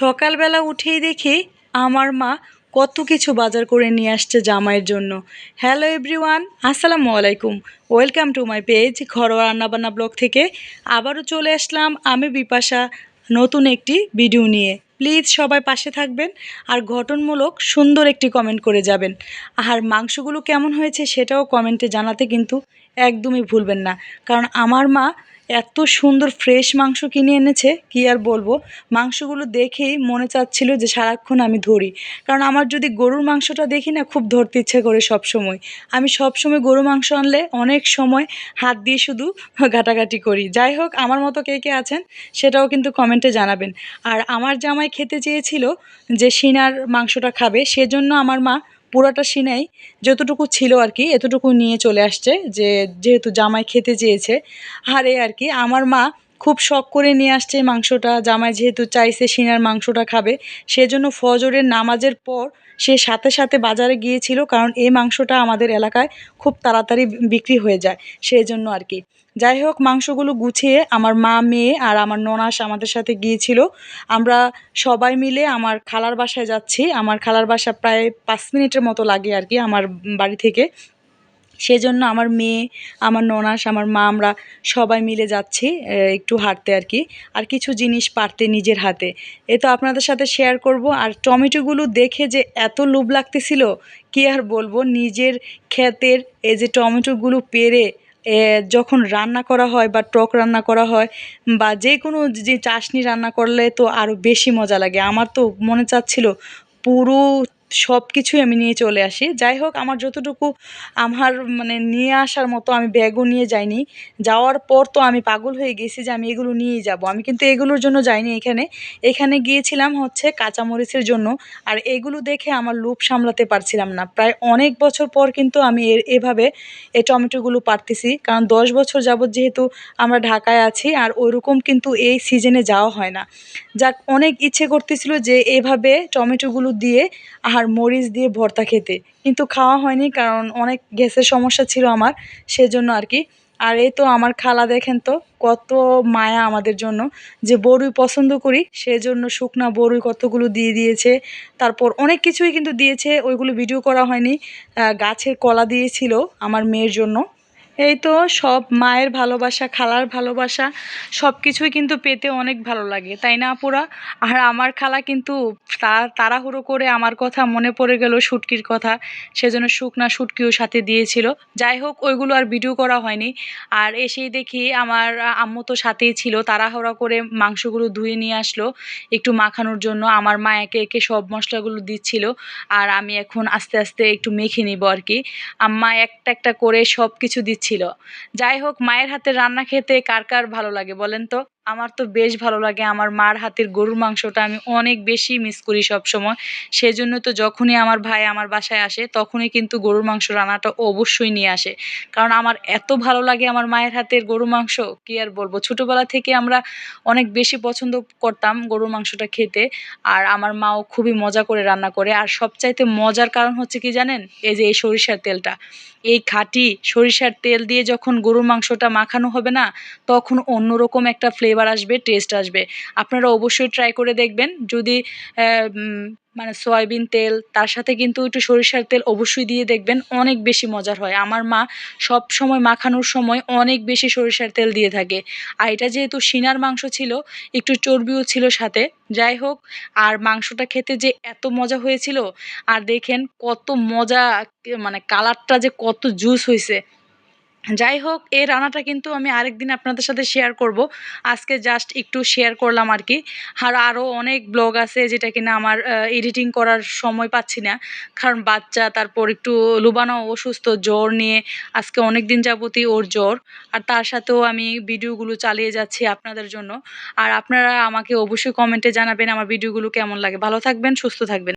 সকালবেলা উঠেই দেখি আমার মা কত কিছু বাজার করে নিয়ে আসছে জামাইয়ের জন্য। হ্যালো এভরিওয়ান আসসালামু আলাইকুম। ওয়েলকাম টু মাই পেজ ঘরোয়া রান্নাবান্না ব্লগ থেকে। আবারও চলে আসলাম আমি বিপাশা নতুন একটি ভিডিও নিয়ে। প্লিজ সবাই পাশে থাকবেন আর গঠনমূলক সুন্দর একটি কমেন্ট করে যাবেন। আর মাংসগুলো কেমন হয়েছে সেটাও কমেন্টে জানাতে কিন্তু একদমই ভুলবেন না। কারণ আমার মা এত সুন্দর ফ্রেশ মাংস কিনে এনেছে, কি আর বলব? মাংসগুলো দেখেই মনে চাচ্ছিল যে সারাক্ষণ আমি ধরি। কারণ আমার যদি গরুর মাংসটা দেখি না, খুব ধরতে ইচ্ছে করে সব সময় আমি সব সময় গরু মাংস আনলে অনেক সময় হাত দিয়ে শুধু ঘাটাঘাটি করি। যাই হোক, আমার মতো কে কে আছেন সেটাও কিন্তু কমেন্টে জানাবেন। আর আমার জামাই খেতে চেয়েছিল যে সিনার মাংসটা খাবে, সেজন্য আমার মা পুরাটা সিনাই যতটুকু ছিল আর কি, এতটুকু নিয়ে চলে আসছে যে যেহেতু জামাই খেতে চেয়েছে। আর এ আর কি, আমার মা খুব শখ করে নিয়ে আসছে মাংসটা। জামাই যেহেতু চাইছে সিনার মাংসটা খাবে, সেজন্য ফজরের নামাজের পর সে সাথে সাথে বাজারে গিয়েছিল কারণ এই মাংসটা আমাদের এলাকায় খুব তাড়াতাড়ি বিক্রি হয়ে যায় সেই জন্য আর কি। যাই হোক, মাংসগুলো গুছিয়ে আমার মা, মেয়ে আর আমার ননাস আমাদের সাথে গিয়েছিল। আমরা সবাই মিলে আমার খালার বাসায় যাচ্ছি। আমার খালার বাসা প্রায় পাঁচ মিনিটের মতো লাগে আর কি আমার বাড়ি থেকে। সেজন্য আমার মেয়ে, আমার ননাস, আমার মা, আমরা সবাই মিলে যাচ্ছি একটু হাঁটতে আর কি। আর কিছু জিনিস পারতে নিজের হাতে। এ তো আপনাদের সাথে শেয়ার করব। আর টমেটোগুলো দেখে যে এত লোভ লাগতেছিল, কি আর বলব? নিজের ক্ষেতের এই যে টমেটোগুলো পেরে যখন রান্না করা হয় বা টক রান্না করা হয়, বা যে কোনো যে চাশনি রান্না করলে তো আরও বেশি মজা লাগে। আমার তো মনে চাচ্ছিল পুরো সব কিছুই আমি নিয়ে চলে আসি। যাই হোক, আমার যতটুকু আমার মানে নিয়ে আসার মতো আমি ব্যাগও নিয়ে যাইনি। যাওয়ার পর তো আমি পাগল হয়ে গেছি যে আমি এগুলো নিয়েই যাব। আমি কিন্তু এগুলোর জন্য যাইনি এখানে। এখানে গিয়েছিলাম হচ্ছে কাঁচামরিচের জন্য। আর এগুলো দেখে আমার লোভ সামলাতে পারছিলাম না। প্রায় অনেক বছর পর কিন্তু আমি এভাবে এই টমেটোগুলো পারতেছি। কারণ দশ বছর যাবৎ যেহেতু আমরা ঢাকায় আছি, আর ওইরকম কিন্তু এই সিজনে যাওয়া হয় না। যাক, অনেক ইচ্ছে করতেছিল যে এভাবে টমেটোগুলো দিয়ে আর মরিচ দিয়ে ভর্তা খেতে। কিন্তু খাওয়া হয়নি কারণ অনেক গ্যাসের সমস্যা ছিল আমার, সেজন্য আর কি। আর এই তো আমার খালা দেখেন তো, কত মায়া আমাদের জন্য যে বড়ুই পছন্দ করি, সেজন্য শুকনা বড়ুই কতগুলো দিয়ে দিয়েছে। তারপর অনেক কিছুই কিন্তু দিয়েছে, ওইগুলো ভিডিও করা হয়নি। গাছের কলা দিয়েছিল আমার মেয়ের জন্য। এই তো সব মায়ের ভালোবাসা, খালার ভালোবাসা সব কিছুই কিন্তু পেতে অনেক ভালো লাগে, তাই না আপুরা? আর আমার খালা কিন্তু তাড়াহুড়ো করে আমার কথা মনে পড়ে গেল শুটকির কথা, সেজন্য শুকনা শুটকিও সাথে দিয়েছিল। যাই হোক, ওইগুলো আর ভিডিও করা হয়নি। আর এসেই দেখি আমার আম্মু তো সাথেই ছিল, তাড়াহুড়া করে মাংসগুলো ধুয়ে নিয়ে আসলো, একটু মাখানোর জন্য। আমার মা একে একে সব মশলাগুলো দিচ্ছিল, আর আমি এখন আস্তে আস্তে একটু মেখে নিব আর কি। আম্মা একটা একটা করে সব কিছু দিচ্ছে ছিল। যাই হোক মায়ের হাতের রান্না খেতে কার কার ভালো লাগে বলেন তো? আমার তো বেশ ভালো লাগে। আমার মার হাতের গরুর মাংসটা আমি অনেক বেশি মিস করি সব সময় সেজন্য তো যখনই আমার ভাই আমার বাসায় আসে, তখনই কিন্তু গরুর মাংস রান্নাটা অবশ্যই নিয়ে আসে। কারণ আমার এত ভালো লাগে আমার মায়ের হাতের গরুর মাংস, কি আর বলব? ছোটোবেলা থেকে আমরা অনেক বেশি পছন্দ করতাম গরুর মাংসটা খেতে। আর আমার মাও খুবই মজা করে রান্না করে। আর সবচাইতে মজার কারণ হচ্ছে কি জানেন? এই যে এই সরিষার তেলটা। এই খাঁটি সরিষার তেল দিয়ে যখন গরুর মাংসটা মাখানো হবে না, তখন অন্যরকম একটা ফ্লেভার আসবে টেস্ট আসবে। আপনারা অবশ্যই ট্রাই করে দেখবেন। যদি মানে সয়াবিন তেল, তার সাথে কিন্তু একটু সরিষার তেল অবশ্যই দিয়ে দেখবেন, অনেক বেশি মজার হয়। আমার মা সব সময় মাখানোর সময় অনেক বেশি সরিষার তেল দিয়ে থাকে। আর এটা যেহেতু সিনার মাংস ছিল, একটু চর্বিও ছিল সাথে। যাই হোক, আর মাংসটা খেতে যে এত মজা হয়েছিল, আর দেখেন কত মজা মানে কালারটা যে কত জুস হয়েছে যাই হোক, এই রান্নাটা কিন্তু আমি আরেকদিন আপনাদের সাথে শেয়ার করব। আজকে জাস্ট একটু শেয়ার করলাম আর কি। আর আরও অনেক ব্লগ আছে যেটা কিনা আমার এডিটিং করার সময় পাচ্ছি না। কারণ বাচ্চা, তারপর একটু লুবানো অসুস্থ, জ্বর নিয়ে আজকে অনেক দিন যাবতই ওর জ্বর। আর তার সাথেও আমি ভিডিওগুলো চালিয়ে যাচ্ছি আপনাদের জন্য। আর আপনারা আমাকে অবশ্যই কমেন্টে জানাবেন আমার ভিডিওগুলো কেমন লাগে। ভালো থাকবেন, সুস্থ থাকবেন।